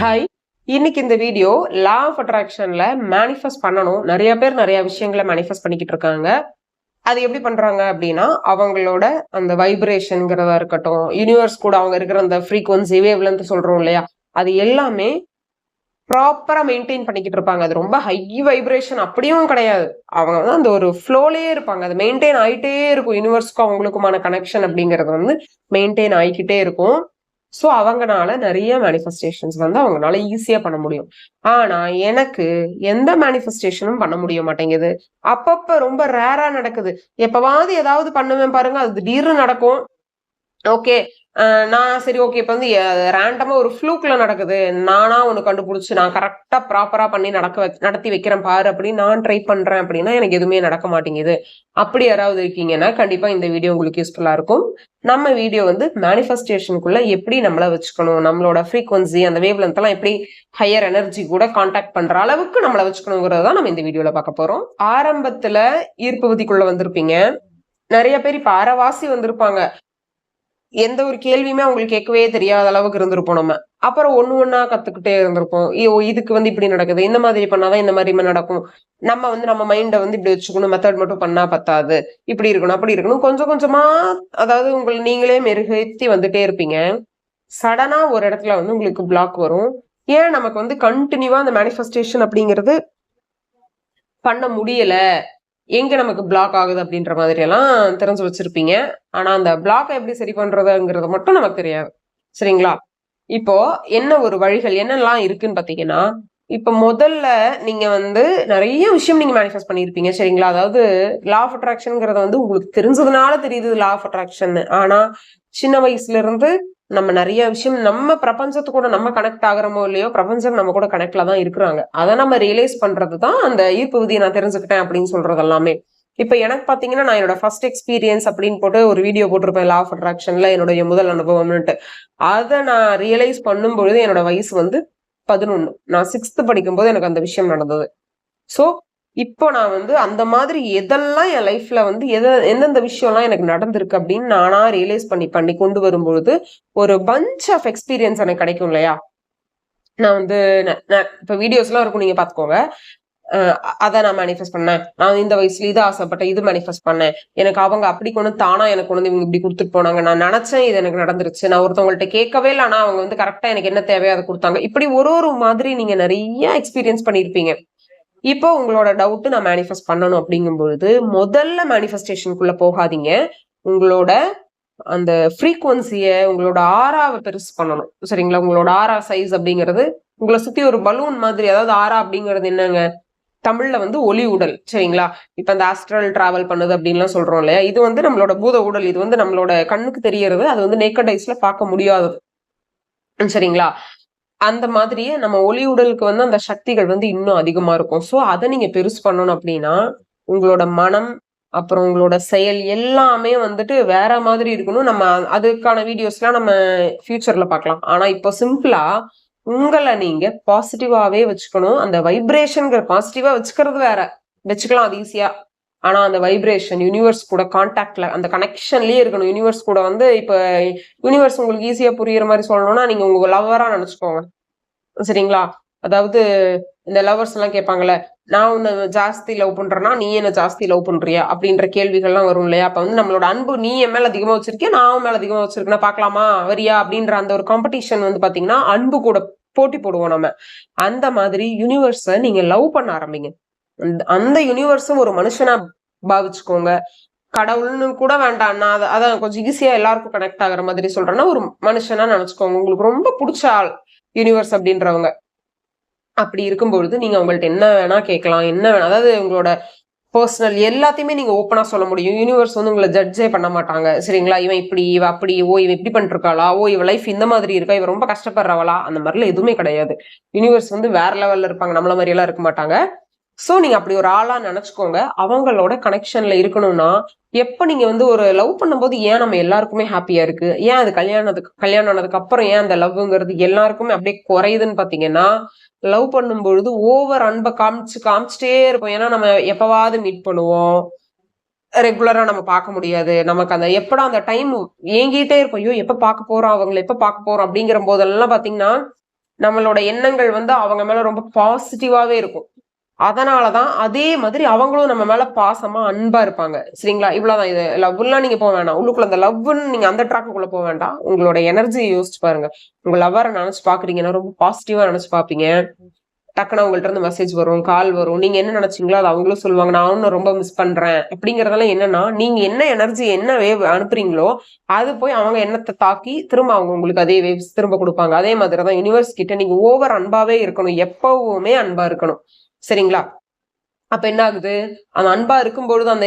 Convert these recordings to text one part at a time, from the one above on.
Hi இன்னைக்கு இந்த video லா ஆஃப் அட்ராக்ஷன்ல மேனிஃபெஸ்ட் பண்ணணும். நிறைய பேர் நிறைய விஷயங்களை மேனிஃபெஸ்ட் பண்ணிக்கிட்டு இருக்காங்க. அது எப்படி பண்றாங்க அப்படின்னா அவங்களோட அந்த வைப்ரேஷன்ங்கிறதா இருக்கட்டும் யூனிவர்ஸ் கூட அவங்க இருக்கிற அந்த ஃப்ரீக்வன்சி வேவ்லன்னு சொல்றோம் இல்லையா? அது எல்லாமே ப்ராப்பரா மெயின்டைன் பண்ணிக்கிட்டு இருப்பாங்க. அது ரொம்ப ஹை வைப்ரேஷன் அப்படியும் கிடையாது. அவங்க வந்து அந்த ஒரு ஃப்ளோலேயே இருப்பாங்க. அது மெயின்டைன் ஆயிட்டே இருக்கும். யூனிவர்ஸ்க்கும் அவங்களுக்குமான கனெக்ஷன் அப்படிங்கிறது வந்து மெயின்டைன் ஆகிக்கிட்டே இருக்கும். ஸோ அவங்கனால நிறைய மேனிஃபெஸ்டேஷன்ஸ் வந்து அவங்களால ஈஸியா பண்ண முடியும். ஆனா எனக்கு எந்த மேனிஃபெஸ்டேஷனும் பண்ண முடிய மாட்டேங்குது. அப்பப்ப ரொம்ப ரேரா நடக்குது. எப்பவாவது ஏதாவது பண்ணுவேன் பாருங்க. அது திடீர்னு நடக்கும். ஓகே நான் சரி ஓகே இப்போ வந்து ரேண்டமா ஒரு ஃப்ளூக்ல நடக்குது. நானா ஒன்று கண்டுபிடிச்சி நான் கரெக்டாக ப்ராப்பரா பண்ணி நடக்க நடத்தி வைக்கிறேன் பாரு அப்படின்னு நான் ட்ரை பண்றேன் அப்படின்னா எனக்கு எதுவுமே நடக்க மாட்டேங்குது. அப்படி யாராவது இருக்கீங்கன்னா கண்டிப்பா இந்த வீடியோ உங்களுக்கு யூஸ்ஃபுல்லா இருக்கும். நம்ம வீடியோ வந்து மேனிஃபெஸ்டேஷனுக்குள்ள எப்படி நம்மளை வச்சுக்கணும் நம்மளோட ஃப்ரீக்வன்சி அந்த வேவ் எல்லாம் எப்படி ஹையர் எனர்ஜி கூட காண்டாக்ட் பண்ற அளவுக்கு நம்மளை வச்சுக்கணுங்கிறத தான் நம்ம இந்த வீடியோல பார்க்க போறோம். ஆரம்பத்துல ஈர்ப்பு வந்திருப்பீங்க. நிறைய பேர் இப்ப அறவாசி வந்திருப்பாங்க. எந்த ஒரு கேள்வியுமே அவங்களுக்கு கேட்கவே தெரியாத அளவுக்கு இருந்திருப்போம் நம்ம. அப்புறம் ஒன்று ஒன்றா கற்றுக்கிட்டே இருந்திருப்போம். ஐயோ இதுக்கு வந்து இப்படி நடக்குது. இந்த மாதிரி பண்ணாதான் இந்த மாதிரி நடக்கும். நம்ம வந்து நம்ம மைண்டை வந்து இப்படி வச்சுக்கணும். மெத்தட் மட்டும் பண்ணா பத்தாது. இப்படி இருக்கணும் அப்படி இருக்கணும். கொஞ்சம் கொஞ்சமா அதாவது உங்களை நீங்களே மெருகேத்தி வந்துட்டே இருப்பீங்க. சடனா ஒரு இடத்துல வந்து உங்களுக்கு பிளாக் வரும். ஏன் நமக்கு வந்து கண்டினியூவா அந்த மேனிஃபெஸ்டேஷன் அப்படிங்கிறது பண்ண முடியல? எங்கே நமக்கு பிளாக் ஆகுது அப்படின்ற மாதிரியெல்லாம் தெரிஞ்சு வச்சுருப்பீங்க. ஆனால் அந்த பிளாக்கை எப்படி சரி பண்ணுறதுங்கிறது மட்டும் நமக்கு தெரியாது. சரிங்களா? இப்போ என்ன ஒரு வழிகள் என்னெல்லாம் இருக்குன்னு பார்த்தீங்கன்னா இப்போ முதல்ல நீங்கள் வந்து நிறைய விஷயம் நீங்கள் மேனிஃபெஸ்ட் பண்ணியிருப்பீங்க. சரிங்களா? அதாவது லா ஆஃப் அட்ராக்ஷனுங்கிறத வந்து உங்களுக்கு தெரிஞ்சதுனால தெரியுது லா ஆஃப் அட்ராக்ஷன் ஆனால் சின்ன வயசுலேருந்து நம்ம நிறைய விஷயம் நம்ம பிரபஞ்சத்து கூட நம்ம கனெக்ட் ஆகிறோமோ இல்லையோ பிரபஞ்சம் நம்ம கூட கனெக்ட்ல தான் இருக்கிறாங்க. அதை நம்ம ரியலைஸ் பண்றது தான் அந்த ஈர்ப்பு விதியை நான் தெரிஞ்சுக்கிட்டேன் அப்படின்னு சொல்றது எல்லாமே. இப்ப எனக்கு பாத்தீங்கன்னா நான் என்னோட ஃபர்ஸ்ட் எக்ஸ்பீரியன்ஸ் அப்படின்னு போட்டு ஒரு வீடியோ போட்டிருப்பேன் லா ஆஃப் அட்ராக்ஷன்ல என்னுடைய முதல் அனுபவம்னுட்டு. அதை நான் ரியலைஸ் பண்ணும்பொழுது என்னோட வயசு வந்து பதினொன்னு. நான் சிக்ஸ்த் படிக்கும்போது எனக்கு அந்த விஷயம் நடந்தது. ஸோ இப்போ நான் வந்து அந்த மாதிரி எதெல்லாம் என் லைஃப்ல வந்து எதை எந்தெந்த விஷயம்லாம் எனக்கு நடந்திருக்கு அப்படின்னு நானா ரியலைஸ் பண்ணி பண்ணி கொண்டு வரும்பொழுது ஒரு பஞ்ச் ஆஃப் எக்ஸ்பீரியன்ஸ் எனக்கு கிடைக்கும் இல்லையா? நான் வந்து இப்போ வீடியோஸ்லாம் இருக்கும் நீங்க பாத்துக்கோங்க அதை நான் மேனிஃபெஸ்ட் பண்ணேன். நான் இந்த வயசுல இது ஆசைப்பட்டேன் இது மேனிஃபெஸ்ட் பண்ணேன். எனக்கு அவங்க அப்படி கொண்டு தானா எனக்கு கொண்டு வந்து இவங்க இப்படி கொடுத்துட்டு போனாங்க. நான் நினைச்சேன் இது எனக்கு நடந்துருச்சு. நான் ஒருத்தவங்கள்ட்ட கேட்கவே இல்லை. ஆனா அவங்க வந்து கரெக்டா எனக்கு என்ன தேவையோ அதை கொடுத்தாங்க. இப்படி ஒரு ஒரு மாதிரி நீங்க நிறைய எக்ஸ்பீரியன்ஸ் பண்ணியிருப்பீங்க. இப்போ உங்களோட டவுட் நான் மேனிஃபெஸ்ட் பண்ணணும் அப்படிங்கும் பொழுது முதல்ல மேனிஃபெஸ்டேஷனுக்குள்ள போகாதீங்க. உங்களோட அந்த ஃப்ரீக்குவன்சியை உங்களோட ஆறாவை பெருசு பண்ணணும். சரிங்களா? உங்களோட ஆறா சைஸ் அப்படிங்கிறது உங்களை சுத்தி ஒரு பலூன் மாதிரி அதாவது ஆறா அப்படிங்கிறது என்னங்க? தமிழ்ல வந்து ஒளி உடல். சரிங்களா? இப்ப அந்த ஆஸ்ட்ரல் டிராவல் பண்ணுது அப்படின்லாம் சொல்றோம் இல்லையா? இது வந்து நம்மளோட பூத உடல். இது வந்து நம்மளோட கண்ணுக்கு தெரியறது. அது வந்து நேக்கட் ஐஸ்ல பார்க்க முடியாதது. சரிங்களா? அந்த மாதிரியே நம்ம ஒளி உடலுக்கு வந்து அந்த சக்திகள் வந்து இன்னும் அதிகமா இருக்கும். ஸோ அதை நீங்க பெருசு பண்ணணும் அப்படின்னா உங்களோட மனம் அப்புறம் உங்களோட செயல் எல்லாமே வந்துட்டு வேற மாதிரி இருக்கணும். நம்ம அதுக்கான வீடியோஸ்லாம் நம்ம ஃபியூச்சர்ல பார்க்கலாம். ஆனா இப்போ சிம்பிளா உங்களை நீங்க பாசிட்டிவாவே வச்சுக்கணும். அந்த வைப்ரேஷன்கிற பாசிட்டிவா வச்சுக்கிறது வேற. வச்சுக்கலாம் அது ஈஸியா ஆனால் அந்த வைப்ரேஷன் யூனிவர்ஸ் கூட கான்டாக்ட்ல அந்த கனெக்ஷன்லேயே இருக்கணும். யூனிவர்ஸ் கூட வந்து இப்போ யூனிவர்ஸ் உங்களுக்கு ஈஸியாக புரியுற மாதிரி சொல்லணும்னா நீங்கள் உங்கள் லவ்வராக நினச்சிக்கோங்க. சரிங்களா? அதாவது இந்த லவ்வர்ஸ் எல்லாம் கேட்பாங்கல்ல நான் உன்னை ஜாஸ்தி லவ் பண்றேன்னா நீ என்ன ஜாஸ்தி லவ் பண்றியா? அப்படின்ற கேள்விகள்லாம் வரும் இல்லையா? அப்ப வந்து நம்மளோட அன்பு நீ என் மேல அதிகமா வச்சிருக்கியா? நான் உன் மேல அதிகமா வச்சிருக்கேன் பார்க்கலாமா? வரியா? அப்படின்ற அந்த ஒரு காம்படிஷன் வந்து பாத்தீங்கன்னா அன்பு கூட போட்டி போடுவோம் நம்ம. அந்த மாதிரி யூனிவர்ஸை நீங்க லவ் பண்ண ஆரம்பிங்க. அந்த- அந்த யூனிவர்ஸும் ஒரு மனுஷனா பாவிச்சுக்கோங்க. கடவுள்னு கூட வேண்டாம் நான் அதை- அதான் கொஞ்சம் ஈஸியா எல்லாருக்கும் கனெக்ட் ஆகுற மாதிரி சொல்றேன்னா ஒரு மனுஷனா நினைச்சுக்கோங்க. உங்களுக்கு ரொம்ப பிடிச்ச ஆள் யூனிவர்ஸ் அப்படின்றவங்க. அப்படி இருக்கும்பொழுது நீங்க அவங்கள்ட்ட என்ன வேணா கேட்கலாம் என்ன வேணா அதாவது உங்களோட பர்சனல் எல்லாத்தையுமே நீங்க ஓப்பனா சொல்ல முடியும். யூனிவர்ஸ் வந்து உங்களை ஜட்ஜே பண்ண மாட்டாங்க. சரிங்களா? இவன் இப்படி இவ அப்படி ஓ இவன் இப்படி பண்ணிருக்காளா? ஓ இவ லைஃப் இந்த மாதிரி இருக்கா? இவ ரொம்ப கஷ்டப்படுறவளா? அந்த மாதிரிலாம் எதுவுமே கிடையாது. யூனிவர்ஸ் வந்து வேற லெவல்ல இருப்பாங்க. நம்மள மாதிரி எல்லாம் இருக்க மாட்டாங்க. ஸோ நீங்க அப்படி ஒரு ஆளா நினைச்சுக்கோங்க. அவங்களோட கனெக்ஷன்ல இருக்கணும்னா எப்போ நீங்க வந்து ஒரு லவ் பண்ணும்போது ஏன் நம்ம எல்லாருக்குமே ஹாப்பியா இருக்கு? ஏன் அது கல்யாணத்துக்கு கல்யாணம் ஆனதுக்கு அப்புறம் ஏன் அந்த லவ்ங்கிறது எல்லாருக்குமே அப்படியே குறையுதுன்னு பாத்தீங்கன்னா லவ் பண்ணும்பொழுது ஓவர் அன்பை காமிச்சு காமிச்சிட்டே இருப்போம். ஏன்னா நம்ம எப்பவாவது மீட் பண்ணுவோம். ரெகுலரா நம்ம பார்க்க முடியாது. நமக்கு அந்த எப்படா அந்த டைம் ஏங்கிட்டே இருக்கும். ஐயோ எப்ப பார்க்க போறோம்? அவங்களை எப்ப பார்க்க போறோம்? அப்படிங்கிற போதெல்லாம் பாத்தீங்கன்னா நம்மளோட எண்ணங்கள் வந்து அவங்க மேல ரொம்ப பாசிட்டிவாவே இருக்கும். அதனாலதான் அதே மாதிரி அவங்களும் நம்ம மேல பாசமாக அன்பாக இருப்பாங்க. சரிங்களா? இவ்வளோதான் இது லவ்லாம் நீங்கள் போக வேண்டாம் உள்ளுக்குள்ள அந்த லவ்னு நீங்கள் அந்த ட்ராக்குக்குள்ளே போக வேண்டாம். உங்களோட எனர்ஜி யோசிச்சு பாருங்க. உங்கள் லவ்வரை நினச்சி பாக்குறீங்கன்னா ரொம்ப பாசிட்டிவாக நினச்சி பார்ப்பீங்க டக்குனு அவங்கள்ட்ட இருந்து மெசேஜ் வரும் கால் வரும். நீங்க என்ன நினைச்சீங்களோ அது அவங்களும் சொல்லுவாங்க. நான் அவனும் ரொம்ப மிஸ் பண்றேன். அப்படிங்கறதெல்லாம் என்னன்னா நீங்க என்ன எனர்ஜி என்ன வேவ் அனுப்புறீங்களோ அது போய் அவங்க எண்ணத்தை தாக்கி திரும்ப அவங்க உங்களுக்கு அதே வேவ்ஸ் திரும்ப கொடுப்பாங்க. அதே மாதிரி தான் யூனிவர்ஸ் கிட்ட நீங்க ஓவர் அன்பாவே இருக்கணும். எப்பவுமே அன்பா இருக்கணும். சரிங்களா? அப்ப என்ன ஆகுது? அந்த அன்பா இருக்கும்பொழுது அந்த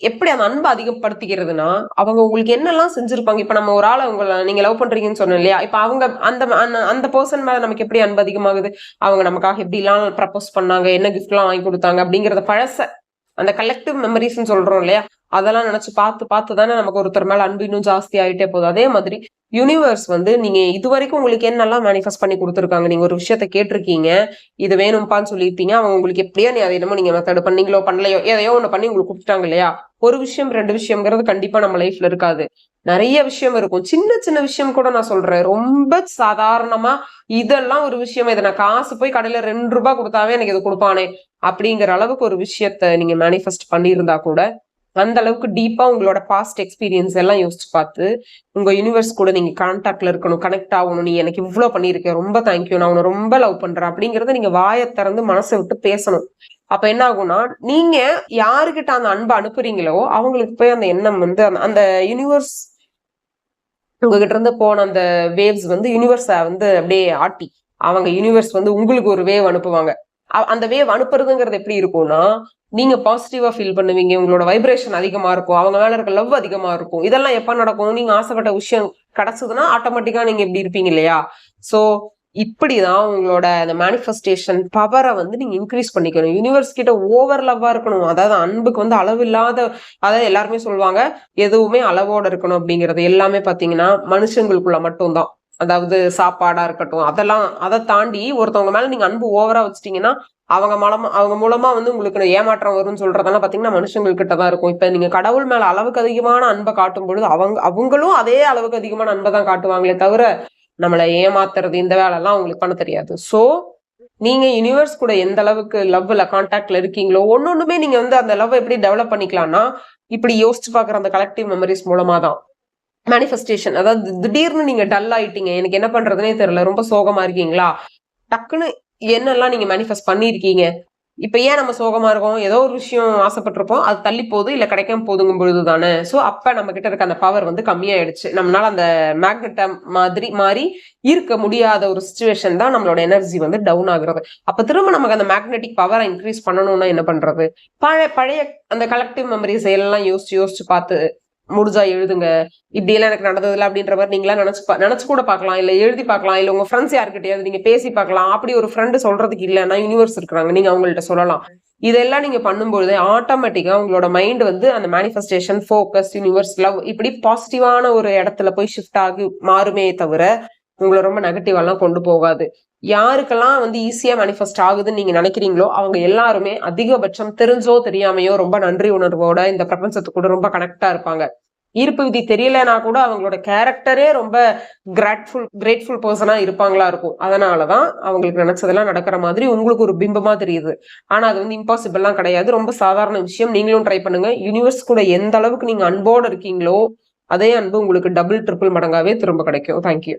எப்படி அந்த அன்பை அதிகப்படுத்திக்கிறதுனா அவங்க உங்களுக்கு என்னெல்லாம் செஞ்சிருப்பாங்க? இப்ப நம்ம ஒரு ஆளை உங்களை நீங்க லவ் பண்றீங்கன்னு சொன்னோம் இல்லையா? இப்ப அவங்க அந்த அந்த- அந்த பர்சன் மேல நமக்கு எப்படி அன்பு அதிகமாகுது? அவங்க நமக்காக எப்படி எல்லாம் ப்ரப்போஸ் பண்ணாங்க? என்ன கிஃப்ட் எல்லாம் வாங்கி கொடுத்தாங்க? அப்படிங்கறத பழச அந்த கலெக்டிவ் மெமரிஸ்னு சொல்றோம் இல்லையா? அதெல்லாம் நினைச்சு பார்த்து பார்த்து தானே நமக்கு ஒருத்தர் மேல அன்பு இன்னும் ஜாஸ்தி ஆயிட்டே போகுது. அதே மாதிரி யூனிவர்ஸ் வந்து நீங்க இது வரைக்கும் உங்களுக்கு என்னெல்லாம் மேனிஃபெஸ்ட் பண்ணி கொடுத்துருக்காங்க? நீங்க ஒரு விஷயத்த கேட்டிருக்கீங்க. இது வேணும்ப்பான்னு சொல்லியிருப்பீங்க அவங்க உங்களுக்கு எப்படியோ நீ அதை என்னமோ நீங்க மெத்தட் பண்ணீங்களோ பண்ணலையோ எதையோ ஒண்ணு பண்ணி உங்களுக்கு கொடுத்துட்டாங்க இல்லையா? ஒரு விஷயம் ரெண்டு விஷயம்ங்கிறது கண்டிப்பா நம்ம லைஃப்ல இருக்காது. நிறைய விஷயம் இருக்கும். சின்ன சின்ன விஷயம் கூட நான் சொல்றேன். ரொம்ப சாதாரணமா இதெல்லாம் ஒரு விஷயம் இதை நான் காசு போய் கடையில ரெண்டு ரூபாய் கொடுத்தாவே எனக்கு இது கொடுப்பானே அப்படிங்கிற அளவுக்கு ஒரு விஷயத்த நீங்க மேனிஃபெஸ்ட் பண்ணியிருந்தா கூட அந்த அளவுக்கு டீப்பா உங்களோட பாஸ்ட் எக்ஸ்பீரியன்ஸ் எல்லாம் யோசிச்சு பார்த்து உங்க யூனிவர்ஸ் கூட நீங்க கான்டாக்ட்ல இருக்கணும் கனெக்ட் ஆகணும் நீ எனக்கு இவ்வளவு பண்ணியிருக்கேன் ரொம்ப தேங்க்யூ நான் உன்னை ரொம்ப லவ் பண்றேன் அப்படிங்கறத நீங்க வாயை திறந்து மனசை விட்டு பேசணும். அப்ப என்ன ஆகும்னா நீங்க யாருக்கிட்ட அந்த அன்பை அனுப்புறீங்களோ அவங்களுக்கு போய் அந்த எண்ணம் வந்து அந்த- அந்த யூனிவர்ஸ் உங்ககிட்ட இருந்து போன அந்த வேவ்ஸ் வந்து யூனிவர்ஸை வந்து அப்படியே ஆட்டி அவங்க யூனிவர்ஸ் வந்து உங்களுக்கு ஒரு வேவ் அனுப்புவாங்க. அந்த வேவ் அனுப்புறதுங்கிறது எப்படி இருக்கும்னா நீங்க பாசிட்டிவா ஃபீல் பண்ணுவீங்க உங்களோட வைப்ரேஷன் அதிகமா இருக்கும் அவங்க மேல இருக்க லவ் அதிகமா இருக்கும். இதெல்லாம் எப்ப நடக்கும்? நீங்க ஆசைப்பட்ட விஷயம் கிடைச்சதுன்னா ஆட்டோமேட்டிக்கா நீங்க இப்படி இருப்பீங்க இல்லையா? சோ இப்படிதான் உங்களோட அந்த மேனிஃபெஸ்டேஷன் பவரை வந்து நீங்க இன்க்ரீஸ் பண்ணிக்கணும். யூனிவர்ஸ் கிட்ட ஓவர் லவ்வா இருக்கணும். அதாவது அன்புக்கு வந்து அளவு இல்லாத அதாவது எல்லாருமே சொல்லுவாங்க எதுவுமே அளவோட இருக்கணும் அப்படிங்கிறது. எல்லாமே பாத்தீங்கன்னா மனுஷங்களுக்குள்ள மட்டும்தான். அதாவது சாப்பாடா இருக்கட்டும் அதெல்லாம் அதை தாண்டி ஒருத்தவங்க மேல நீங்க அன்பு ஓவரா வச்சிட்டீங்கன்னா அவங்க மூலமா அவங்க மூலமா வந்து உங்களுக்கு ஏமாற்றம் வரும்னு சொல்றதெல்லாம் பாத்தீங்கன்னா மனுஷங்கள்கிட்ட தான் இருக்கும். இப்ப நீங்க கடவுள் மேல அளவுக்கு அதிகமான அன்பை காட்டும் பொழுது அவங்க அவங்களும் அதே அளவுக்கு அதிகமான அன்பை தான் காட்டுவாங்களே தவிர நம்மளை ஏமாத்துறது இந்த வேலை எல்லாம் அவங்களுக்கு பண்ண தெரியாது. சோ நீங்க யூனிவர்ஸ் கூட எந்த அளவுக்கு லவ்ல கான்டாக்ட்ல இருக்கீங்களோ ஒன்னொண்ணுமே நீங்க வந்து அந்த லவ் எப்படி டெவலப் பண்ணிக்கலாம்னா இப்படி யோசிச்சு பாக்குற அந்த கலெக்டிவ் மெமரிஸ் மூலமா தான் மேனிஃபெஸ்டேஷன் அதாவது திடீர்னு நீங்க டல் ஆயிட்டீங்க. எனக்கு என்ன பண்றதுனே தெரியல. ரொம்ப சோகமா இருக்கீங்களா? டக்குன்னு என்னெல்லாம் நீங்க மேனிஃபெஸ்ட் பண்ணிருக்கீங்க இப்ப ஏன் நம்ம சோகமா இருக்கோம்? ஏதோ ஒரு விஷயம் ஆசைப்பட்டிருப்போம். அது தள்ளி போகுது இல்ல கிடைக்காம போதுங்கும் பொழுது தானே. சோ அப்ப நம்ம கிட்ட இருக்க அந்த பவர் வந்து கம்மியாயிடுச்சு. நம்மளால அந்த மேக்னெட்ட மாதிரி மாறி இருக்க முடியாத ஒரு சுச்சுவேஷன் தான் நம்மளோட எனர்ஜி வந்து டவுன் ஆகுறது. அப்ப திரும்ப நமக்கு அந்த மேக்னெட்டிக் பவரை இன்க்ரீஸ் பண்ணணும்னா என்ன பண்றது? பழைய பழைய அந்த கலெக்டிவ் மெமரிஸ் எல்லாம் யோசிச்சு யோசிச்சு பார்த்து முடிஞ்சா எழுதுங்க. இப்படியெல்லாம் எனக்கு நடந்ததுல அப்படின்ற மாதிரி நீங்களா நினச்சி பா- கூட பார்க்கலாம். இல்லை எழுதி பார்க்கலாம். இல்லை உங்கள் ஃப்ரெண்ட்ஸ் யாருக்கிட்டையாவது நீங்கள் பேசி பார்க்கலாம். அப்படி ஒரு ஃப்ரெண்டு சொல்கிறதுக்கு இல்லைன்னா யூனிவர்ஸ் இருக்கிறாங்க. நீங்கள் அவங்கள்ட்ட சொல்லலாம். இதெல்லாம் நீங்கள் பண்ணும்பொழுது ஆட்டோமேட்டிக்காக உங்களோட மைண்ட் வந்து அந்த மேனிஃபெஸ்டேஷன் ஃபோக்கஸ் யூனிவர்ஸ் லவ் இப்படி பாசிட்டிவான ஒரு இடத்துல போய் ஷிஃப்ட் ஆகி மாறுமே தவிர உங்களை ரொம்ப நெகட்டிவெல்லாம் கொண்டு போகாது. யாருக்கெல்லாம் வந்து ஈஸியாக மேனிஃபெஸ்ட் ஆகுதுன்னு நீங்கள் நினைக்கிறீங்களோ அவங்க எல்லாருமே அதிகபட்சம் தெரிஞ்சோ தெரியாமையோ ரொம்ப நன்றி உணர்வோட இந்த பிரபஞ்சத்து கூட ரொம்ப கனெக்டாக இருப்பாங்க. ஈர்ப்பு விதி தெரியலனா கூட அவங்களோட கேரக்டரே ரொம்ப கிராட்ஃபுல் கிரேட்ஃபுல் பர்சனா இருப்பாங்களா இருக்கும். அதனாலதான் அவங்களுக்கு நினைச்சதெல்லாம் நடக்கிற மாதிரி உங்களுக்கு ஒரு பிம்பமா தெரியுது. ஆனா அது வந்து இம்பாசிபிள்லாம் கிடையாது. ரொம்ப சாதாரண விஷயம். நீங்களும் ட்ரை பண்ணுங்க. யூனிவர்ஸ் கூட எந்த அளவுக்கு நீங்க அன்போடு இருக்கீங்களோ அதே அன்பு உங்களுக்கு டபுள் ட்ரிபிள் மடங்காவே திரும்ப கிடைக்கும். தேங்க்யூ